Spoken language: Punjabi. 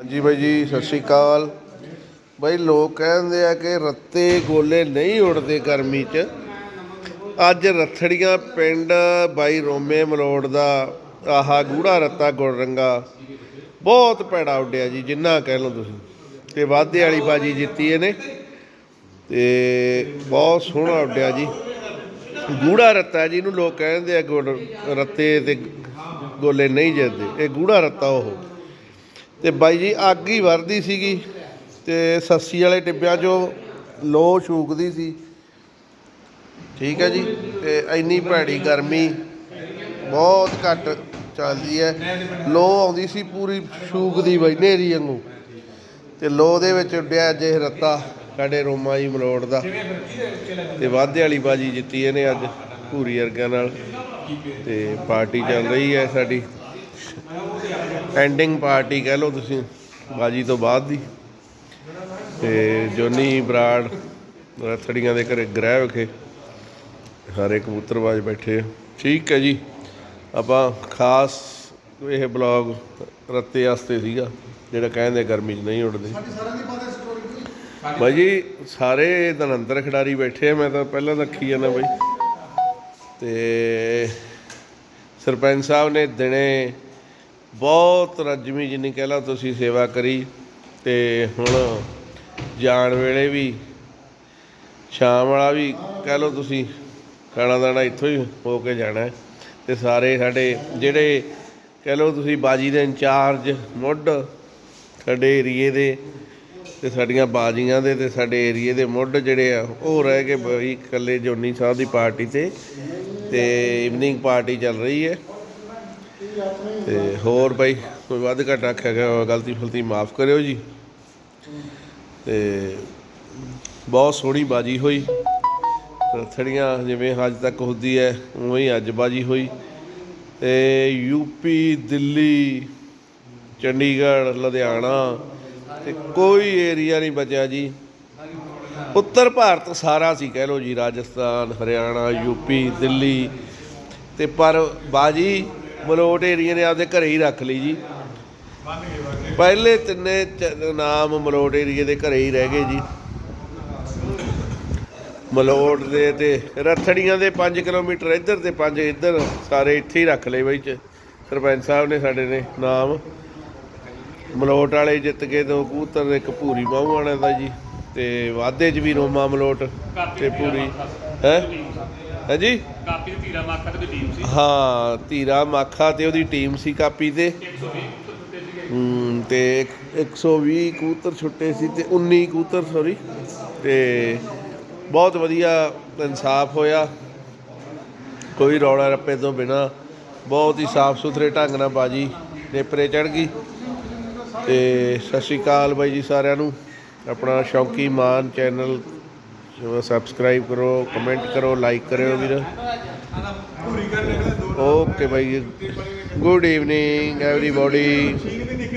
ਹਾਂਜੀ ਬਾਈ ਜੀ, ਸਤਿ ਸ਼੍ਰੀ ਅਕਾਲ। ਬਾਈ ਲੋਕ ਕਹਿੰਦੇ ਆ ਕਿ ਰੱਤੇ ਗੋਲੇ ਨਹੀਂ ਉੜਦੇ ਗਰਮੀ 'ਚ। ਅੱਜ ਰੱਥੜੀਆਂ ਪਿੰਡ ਬਾਈ ਰੋਮੇ ਮਲੋੜ ਦਾ ਆਹਾ ਗੂੜਾ ਰੱਤਾ ਗੁੜ ਰੰਗਾ ਬਹੁਤ ਭੈੜਾ ਉੱਡਿਆ ਜੀ, ਜਿੰਨਾ ਕਹਿ ਲਓ ਤੁਸੀਂ। ਤੇ ਵਾਧੇ ਵਾਲੀ ਬਾਜੀ ਜਿੱਤੀ ਇਹਨੇ। ਤੇ ਬਹੁਤ ਸੋਹਣਾ ਉੱਡਿਆ ਜੀ। ਗੂੜਾ ਰੱਤਾ ਜੀ ਇਹਨੂੰ ਲੋਕ ਕਹਿੰਦੇ ਆ ਗੁੜ ਰੱਤੇ ਤੇ ਗੋਲੇ ਨਹੀਂ ਜਿੱਤਦੇ। ਇਹ ਗੂੜਾ ਰੱਤਾ ਉਹ। ਤੇ ਬਾਈ ਜੀ, ਅੱਗ ਹੀ ਵਰਦੀ ਸੀਗੀ ਤੇ ਸੱਸੀ ਵਾਲੇ ਟਿੱਬਿਆਂ 'ਚੋਂ ਲੋ ਛੂਕਦੀ ਸੀ। ਠੀਕ ਹੈ ਜੀ, ਤੇ ਇੰਨੀ ਭੈੜੀ ਗਰਮੀ ਬਹੁਤ ਘੱਟ ਚੱਲਦੀ ਹੈ। ਲੋ ਆਉਂਦੀ ਸੀ ਪੂਰੀ ਛੂਕਦੀ ਬਈ ਨੇਰੀ ਵਾਂਗੂ। ਤੇ ਲੋ ਦੇ ਵਿੱਚ ਉੱਡਿਆ ਜੇ ਰੱਤਾ ਸਾਡੇ ਰੋਮਾ ਜੀ ਮਲੋੜ ਦਾ। ਤੇ ਵਾਧੇ ਵਾਲੀ ਬਾਜੀ ਜਿੱਤੀ ਇਹਨੇ ਅੱਜ ਭੂਰੀ ਅਰਗਾਂ ਨਾਲ। ਤੇ ਪਾਰਟੀ ਚੱਲ ਰਹੀ ਹੈ ਸਾਡੀ। ਐਂਡਿੰਗ ਪਾਰਟੀ ਕਹਿ ਲਓ ਤੁਸੀਂ ਬਾਜੀ ਤੋਂ ਬਾਅਦ ਦੀ। ਤੇ ਜੋਨੀ ਬਰਾੜ ਰਥੜੀਆਂ ਦੇ ਘਰੇ ਗ੍ਰਹਿ ਵਿਖੇ ਸਾਰੇ ਕਬੂਤਰਬਾਜ਼ ਬੈਠੇ ਆ। ਠੀਕ ਹੈ ਜੀ। ਆਪਾਂ ਖਾਸ ਇਹ ਬਲੌਗ ਰੱਤੇ ਵਾਸਤੇ ਸੀਗਾ ਜਿਹੜਾ ਕਹਿੰਦੇ ਗਰਮੀ 'ਚ ਨਹੀਂ ਉੱਡਦੇ। ਬਾਈ ਜੀ ਸਾਰੇ ਦਨੰਦਰ ਖਿਡਾਰੀ ਬੈਠੇ ਆ ਮੈਂ ਤਾਂ ਪਹਿਲਾਂ ਰੱਖੀ ਜਾਂਦਾ ਬਾਈ। ਤੇ ਸਰਪੰਚ ਸਾਹਿਬ ਨੇ ਦਿਨੇ ਬਹੁਤ ਰੱਜਵੀਂ ਜਿੰਨੀ ਕਹਿ ਲਾ ਤੁਸੀਂ ਸੇਵਾ ਕਰੀ ਤੇ ਹੁਣ ਜਾਣ ਵੇਲੇ ਵੀ, ਸ਼ਾਮ ਵਾਲਾ ਵੀ ਕਹਿ ਲਓ ਤੁਸੀਂ ਖਾਣਾ ਦਾਣਾ ਇੱਥੋਂ ਹੀ ਹੋ ਕੇ ਜਾਣਾ ਹੈ ਤੇ ਸਾਰੇ ਸਾਡੇ ਜਿਹੜੇ ਕਹਿ ਲਓ ਤੁਸੀਂ ਬਾਜੀ ਦੇ ਇੰਚਾਰਜ ਮੁੱਢ ਸਾਡੇ ਏਰੀਏ ਦੇ ਤੇ ਸਾਡੀਆਂ ਬਾਜੀਆਂ ਦੇ ਤੇ ਸਾਡੇ ਏਰੀਏ ਦੇ ਮੁੱਢ ਜਿਹੜੇ ਆ ਉਹ ਰਹਿ ਕੇ ਬਈ ਇਕੱਲੇ ਜੋਨੀ ਸਾਹਿਬ ਦੀ ਪਾਰਟੀ ਤੇ ਤੇ ਇਵਨਿੰਗ ਪਾਰਟੀ ਚੱਲ ਰਹੀ ਹੈ। ਤੇ ਹੋਰ ਬਾਈ, ਕੋਈ ਵੱਧ ਘੱਟ ਆਖਿਆ ਗਿਆ ਗਲਤੀ ਫਲਤੀ ਮਾਫ ਕਰਿਓ ਜੀ। ਤੇ ਬਹੁਤ ਸੋਹਣੀ ਬਾਜੀ ਹੋਈ। ਰਥੜੀਆਂ ਜਿਵੇਂ ਅੱਜ ਤੱਕ ਹੁੰਦੀ ਹੈ, ਉਵੇਂ ਹੀ ਅੱਜ ਬਾਜੀ ਹੋਈ। ਤੇ ਯੂਪੀ, ਦਿੱਲੀ, ਚੰਡੀਗੜ੍ਹ, ਲੁਧਿਆਣਾ ਤੇ ਕੋਈ ਏਰੀਆ ਨਹੀਂ ਬਚਿਆ ਜੀ। ਉੱਤਰ ਭਾਰਤ ਸਾਰਾ ਸੀ ਕਹਿ ਲਓ ਜੀ, ਰਾਜਸਥਾਨ, ਹਰਿਆਣਾ, ਯੂਪੀ, ਦਿੱਲੀ। ਤੇ ਪਰ ਬਾਜੀ ਮਲੋਟ ਏਰੀਆ ਨੇ ਆਪਦੇ ਘਰੇ ਹੀ ਰੱਖ ਲਈ ਜੀ। ਪਹਿਲੇ ਤਿੰਨੇ ਚ- ਨਾਮ ਮਲੋਟ ਏਰੀਏ ਦੇ ਘਰੇ ਹੀ ਰਹਿ ਗਏ ਜੀ। ਮਲੋਟ ਦੇ ਤੇ ਰਥੜੀਆਂ ਦੇ 5 ਕਿਲੋਮੀਟਰ ਇੱਧਰ ਤੇ 5 ਇੱਧਰ ਸਾਰੇ ਇੱਥੇ ਹੀ ਰੱਖ ਲਏ ਬਈ ਚ। ਸਰਪੰਚ ਸਾਹਿਬ ਨੇ ਸਾਡੇ ਨੇ ਨਾਮ। ਮਲੋਟ ਵਾਲੇ ਜਿੱਤ ਕੇ ਦੋ ਕਬੂਤਰ, ਇੱਕ ਭੂਰੀ ਬਾਹੂ ਵਾਲਿਆਂ ਦਾ ਜੀ। ਤੇ ਵਾਧੇ 'ਚ ਵੀ ਰੋਮਾ ਮਲੋਟ ਤੇ ਪੂਰੀ ਹੈ? ਹੈ ਜੀ ਕਾਪੀ ਦੀ ਧੀਰਾ ਮਾਖਾ ਤੇ ਟੀਮ ਸੀ। ਹਾਂ ਧੀਰਾ ਮਾਖਾ ਤੇ ਉਹਦੀ ਟੀਮ ਸੀ ਕਾਪੀ ਤੇ। 120 ਕੁੱਤੇ ਸੀਗੇ। ਹਮ, ਤੇ ਇੱਕ- 120 ਕਬੂਤਰ ਛੁੱਟੇ ਸੀ ਤੇ 19 ਕਬੂਤਰ ਸੌਰੀ ਤੇ ਬਹੁਤ ਵਧੀਆ ਇਨਸਾਫ ਹੋਇਆ। ਕੋਈ ਰੌਲਾ ਰੱਪੇ ਤੋਂ ਬਿਨਾ ਬਹੁਤ ਹੀ ਸਾਫ਼ ਸੁਥਰੇ ਢੰਗ ਨਾਲ ਬਾਜੀ ਨੇਪਰੇ ਚੜ ਗਈ। ਤੇ ਸਤਿ ਸ਼੍ਰੀ ਅਕਾਲ ਬਾਈ ਜੀ ਸਾਰਿਆਂ ਨੂੰ। ਆਪਣਾ ਸ਼ੌਕੀ ਮਾਨ ਚੈਨਲ ਸਬਸਕ੍ਰਾਈਬ ਕਰੋ ਕਮੈਂਟ ਕਰੋ ਲਾਈਕ ਕਰਿਓ ਵੀਰ। Okay bye good evening everybody